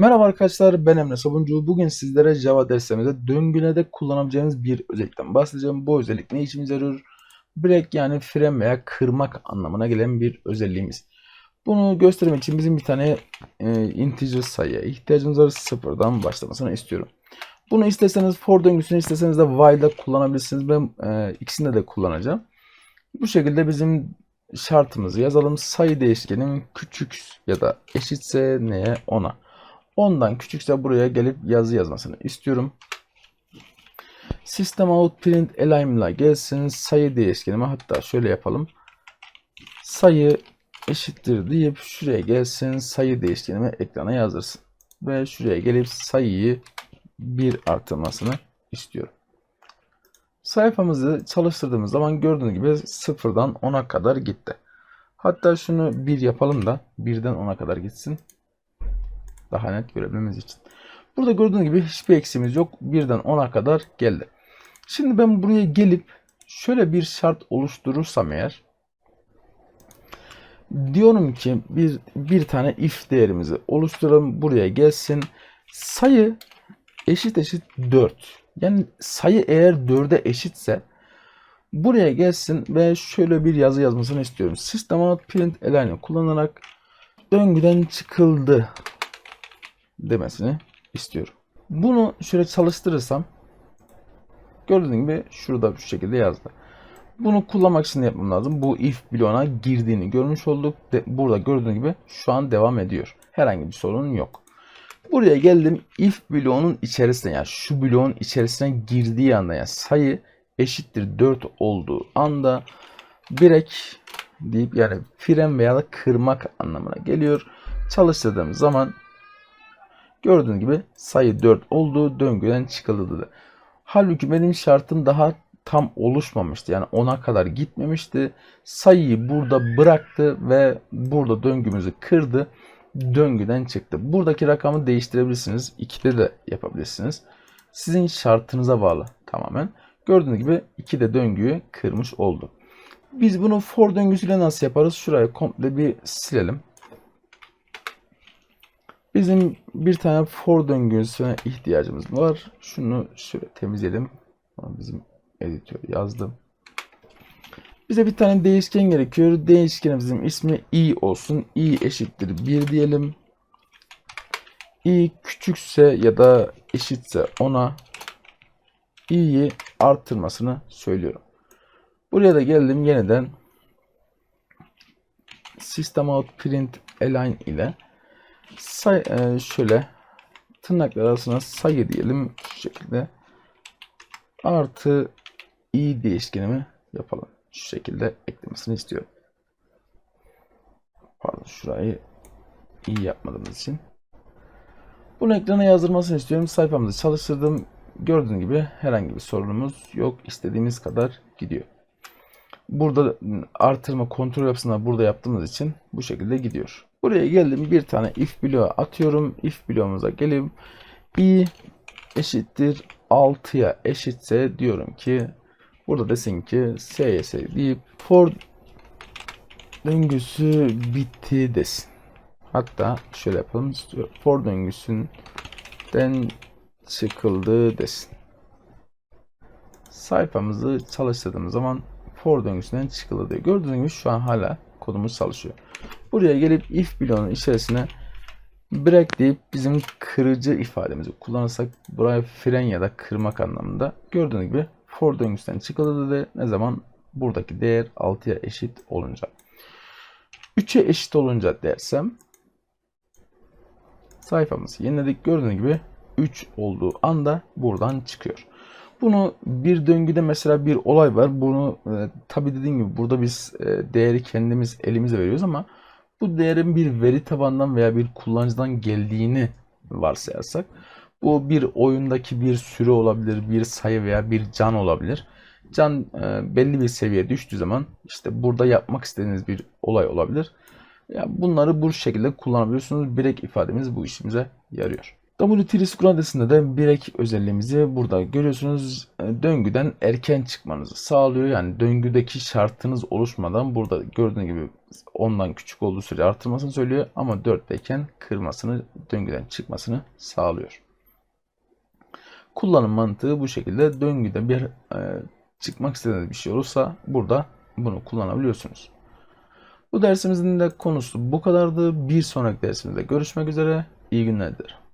Merhaba arkadaşlar ben Emre Sabuncu. Bugün sizlere Java dersimizde döngülerde kullanabileceğimiz bir özellikten bahsedeceğim. Bu özellik ne işimize yarıyor? Break yani fren veya kırmak anlamına gelen bir özelliğimiz. Bunu göstermek için bizim bir tane e, integer sayıya ihtiyacımız var. Sıfırdan başlamasını istiyorum. Bunu isterseniz for döngüsünü isterseniz de while'da kullanabilirsiniz. Ben e, ikisinde de kullanacağım. Bu şekilde bizim şartımızı yazalım. Sayı değişkenim küçük ya da eşitse neye 10'a. 10'dan küçükse buraya gelip yazı yazmasını istiyorum. System out print alignment'la gelsin. Sayı değişkenime hatta şöyle yapalım. Sayı eşittir deyip şuraya gelsin. Sayı değişkenimi ekrana yazdırsın. Ve şuraya gelip sayıyı 1 artırmasını istiyorum. Sayfamızı çalıştırdığımız zaman gördüğünüz gibi 0'dan 10'a kadar gitti. Hatta şunu 1 yapalım da 1'den 10'a kadar gitsin. Daha net görebilmemiz için. Burada gördüğünüz gibi hiçbir eksimiz yok. 1'den 10'a kadar geldi. Şimdi ben buraya gelip şöyle bir şart oluşturursam eğer diyorum ki bir, bir tane if değerimizi oluşturalım. Buraya gelsin. Sayı eşit eşit 4. Yani sayı eğer 4'e eşitse buraya gelsin ve şöyle bir yazı yazmasını istiyorum. System out print align kullanarak döngüden çıkıldı demesini istiyorum. Bunu şöyle çalıştırırsam gördüğünüz gibi şurada şu şekilde yazdı. Bunu kullanmak için yapmam lazım. Bu if bloğuna girdiğini görmüş olduk. De, burada gördüğünüz gibi şu an devam ediyor. Herhangi bir sorun yok. Buraya geldim. If bloğunun içerisine yani şu bloğun içerisine girdiği anda yani sayı eşittir 4 olduğu anda break deyip yani fren veya da kırmak anlamına geliyor. Çalıştırdığım zaman gördüğünüz gibi sayı 4 olduğu döngüden çıkıldı. Halbuki benim şartım daha tam oluşmamıştı. Yani 10'a kadar gitmemişti. Sayıyı burada bıraktı ve burada döngümüzü kırdı. Döngüden çıktı. Buradaki rakamı değiştirebilirsiniz. 2'de de yapabilirsiniz. Sizin şartınıza bağlı tamamen. Gördüğünüz gibi 2'de döngüyü kırmış oldu. Biz bunu for döngüsüyle nasıl yaparız? Şurayı komple bir silelim. Bizim bir tane for döngüsüne ihtiyacımız var. Şunu şöyle temizleyelim. Bizim editör yazdım. Bize bir tane değişken gerekiyor. Değişkenimizin ismi i olsun. i eşittir 1 diyelim. i küçükse ya da eşitse ona i'yi arttırmasını söylüyorum. Buraya da geldim yeniden system out print align ile say, e, şöyle tırnaklar arasına sayı diyelim şu şekilde artı i değişkenimi yapalım. Şu şekilde eklemesini istiyorum. Pardon şurayı iyi yapmadığımız için. Bunu ekrana yazdırmasını istiyorum. Sayfamızı çalıştırdım. Gördüğünüz gibi herhangi bir sorunumuz yok. İstediğimiz kadar gidiyor. Burada artırma kontrol yapısına burada yaptığımız için bu şekilde gidiyor. Buraya geldim bir tane if bloğu atıyorum. If bloğumuza gelip i eşittir 6'ya eşitse diyorum ki burada desin ki ss deyip for döngüsü bitti desin. Hatta şöyle yapalım. For döngüsünden çıkıldı desin. Sayfamızı çalıştırdığımız zaman for döngüsünden çıkıldı. Gördüğünüz gibi şu an hala kodumuz çalışıyor. Buraya gelip if bloğunun içerisine break deyip bizim kırıcı ifademizi kullanırsak buraya fren ya da kırmak anlamında gördüğünüz gibi for döngüsünden çıkıldı dedi. Ne zaman buradaki değer 6'ya eşit olunca. 3'e eşit olunca dersem sayfamızı yeniledik. Gördüğünüz gibi 3 olduğu anda buradan çıkıyor. Bunu bir döngüde mesela bir olay var. Bunu e, tabi dediğim gibi burada biz e, değeri kendimiz elimize veriyoruz ama bu değerin bir veri tabandan veya bir kullanıcıdan geldiğini varsayarsak bu bir oyundaki bir süre olabilir, bir sayı veya bir can olabilir. Can e, belli bir seviyeye düştüğü zaman işte burada yapmak istediğiniz bir olay olabilir. Ya bunları bu şekilde kullanabiliyorsunuz. Birek ifademiz bu işimize yarıyor. W3 Scrum de birek özelliğimizi burada görüyorsunuz. E, döngüden erken çıkmanızı sağlıyor. Yani döngüdeki şartınız oluşmadan burada gördüğünüz gibi ondan küçük olduğu sürece artırmasını söylüyor ama 4'teyken kırmasını, döngüden çıkmasını sağlıyor. Kullanım mantığı bu şekilde. Döngüde bir e, çıkmak istediğiniz bir şey olursa burada bunu kullanabiliyorsunuz. Bu dersimizin de konusu bu kadardı. Bir sonraki dersimizde görüşmek üzere. İyi günler dilerim.